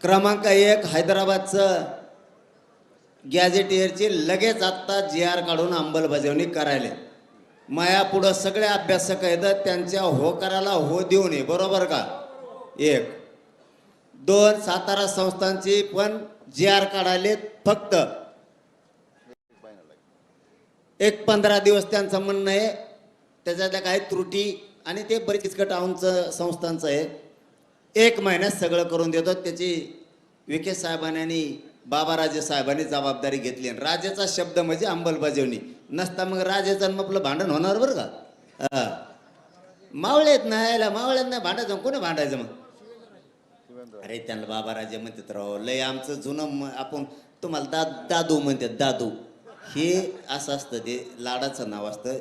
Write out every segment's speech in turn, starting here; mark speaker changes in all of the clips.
Speaker 1: क्रमांक एक हैदराबादचं गॅझेटियरची लगेच आत्ता जी आर काढून अंमलबजावणी करायला. माया पुढं सगळे अभ्यासक आहेत त्यांच्या होकाराला हो देऊ नये बरोबर का? एक. दोन सातारा संस्थांची पण जी आर काढायले फक्त. एक पंधरा दिवस त्यांचं म्हणणं आहे त्याच्यातल्या काही त्रुटी आणि ते बरीच किचकट आमचं संस्थांचं आहे. एक महिन्यात सगळं करून देतो. त्याची विखे साहेबांनी आणि बाबाराजे साहेबांनी जबाबदारी घेतली. आणि राजाचा शब्द म्हणजे अंमलबजावणी. नसता मग राजाचं मग आपलं भांडण होणार बरं का? हा. मावळेत नाही यायला मावळ्यात नाही भांडायचं. मग कोणी भांडायचं मग? अरे त्यांना बाबाराजे म्हणतात राव लय आमचं जुनं आपण तुम्हाला दा दादू म्हणतात दादू. हे असं असतं ते लाडाचं नाव असतं.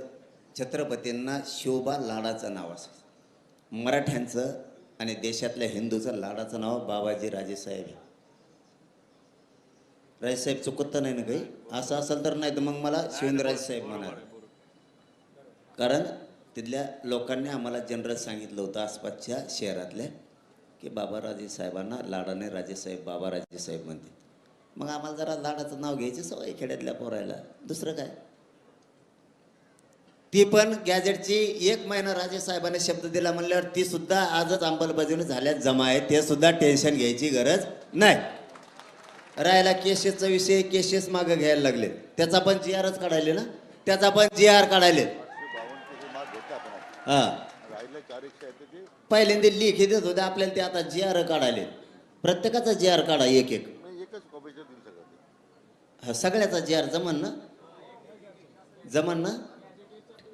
Speaker 1: छत्रपतींना शिवबा लाडाचं नाव असतं. मराठ्यांचं आणि देशातल्या हिंदूचं लाडाचं नाव बाबाजी राजेसाहेब आहे. राजेसाहेब चुकत तर नाही ना काही? असं असेल तर नाही तर मग मला शिवेंद्रराजे साहेब म्हणाल. कारण तिथल्या लोकांनी आम्हाला जनरल सांगितलं होतं आसपासच्या शहरातल्या की बाबा राजे साहेबांना लाडाने राजेसाहेब बाबा राजेसाहेब म्हणते मग आम्हाला जरा लाडाचं नाव घ्यायची सवय खेड्यातल्या पोरायला. दुसरं काय? ती पण गॅजेटची एक महिना राजे साहेबांनी शब्द दिला म्हणल्यावर ती सुद्धा आजच अंमलबजावणी झाल्यात जमा आहे ते सुद्धा टेन्शन घ्यायची गरज नाही. राहायला केसेसचा विषय केसेस मागं घ्यायला लागले. त्याचा पण जी आरच काढायले ना? त्याचा पण जी आर काढायले. हा. पहिल्यांदा लिखी देत होते आपल्याला ते आता जी आर काढायले. प्रत्येकाचा जी आर काढा एक एक. हा सगळ्याचा जी आर जमन ना? जमन ना?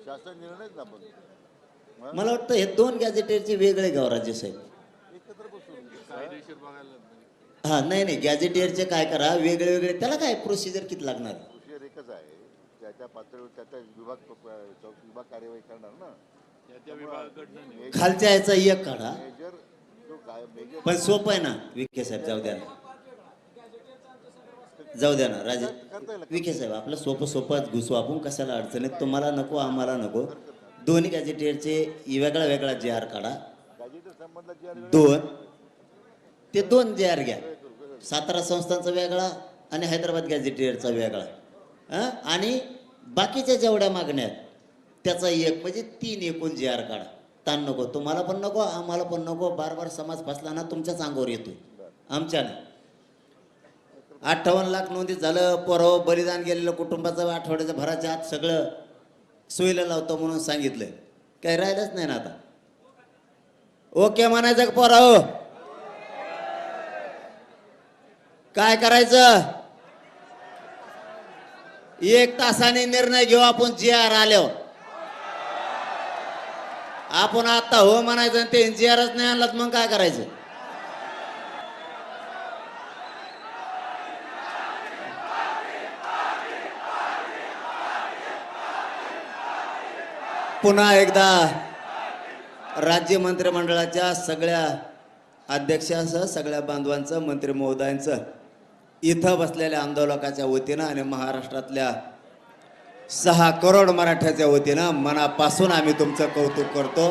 Speaker 2: शासन निर्णयच ना पण.
Speaker 1: मला वाटतं हे दोन गॅझेटेरचे वेगळे गाव राज्य साहेब.
Speaker 2: एकत्र बसून.
Speaker 1: हा नाही नाही गॅझेटियरचे काय करा वेगळे वेगळे त्याला काय प्रोसिजर किती लागणार?
Speaker 2: एकच आहे. त्याच्या पातळीवर त्याचा विभाग चौक विभाग कार्यवाही करणार ना.
Speaker 1: खालच्या याचा एक काढा.
Speaker 2: मेजर जो काय मेजर
Speaker 1: पण सोपं आहे ना विखे साहेब जाऊ द्या. जाऊ द्या ना राजे. विखे साहेब आपलं सोपं सोपं घुसू. आपण कशाला अडचणीत? तुम्हाला नको आम्हाला नको. दोन्ही गॅझेटियरचे वेगळा वेगळा जे आर काढा. दोन. ते दोन जे आर घ्या. सातारा संस्थांचा वेगळा आणि हैदराबाद गॅझेटियरचा वेगळा. हं? आणि बाकीच्या जेवढ्या मागण्या आहेत त्याचा एक म्हणजे तीन एकूण जे आर काढा. ताण नको. तुम्हाला पण नको आम्हाला पण नको. बार बार समाज फसला ना तुमच्याच अंगावर येतोय. आमच्या अठ्ठावन्न लाख नोंदी झालं पोराव बलिदान गेलेलं कुटुंबाचं आठवड्याच्या भराच्या आत सगळं सोयीला लावतो म्हणून सांगितलंय. काही राहिलंच नाही ना आता. ओके म्हणायचं का पोराव काय करायचं? एक तासाने निर्णय घेऊ आपण जी आर आल्यावर. आपण आता हो म्हणायचं आणि ते जी आरच नाही आणलात मग काय करायचं? पुन्हा एकदा राज्य मंत्रिमंडळाच्या सगळ्या अध्यक्षांसह सगळ्या बांधवांचं मंत्री महोदयांचं इथं बसलेल्या आंदोलकाच्या वतीनं आणि महाराष्ट्रातल्या सहा करोड मराठ्याच्या वतीनं मनापासून आम्ही तुमचं कौतुक करतो.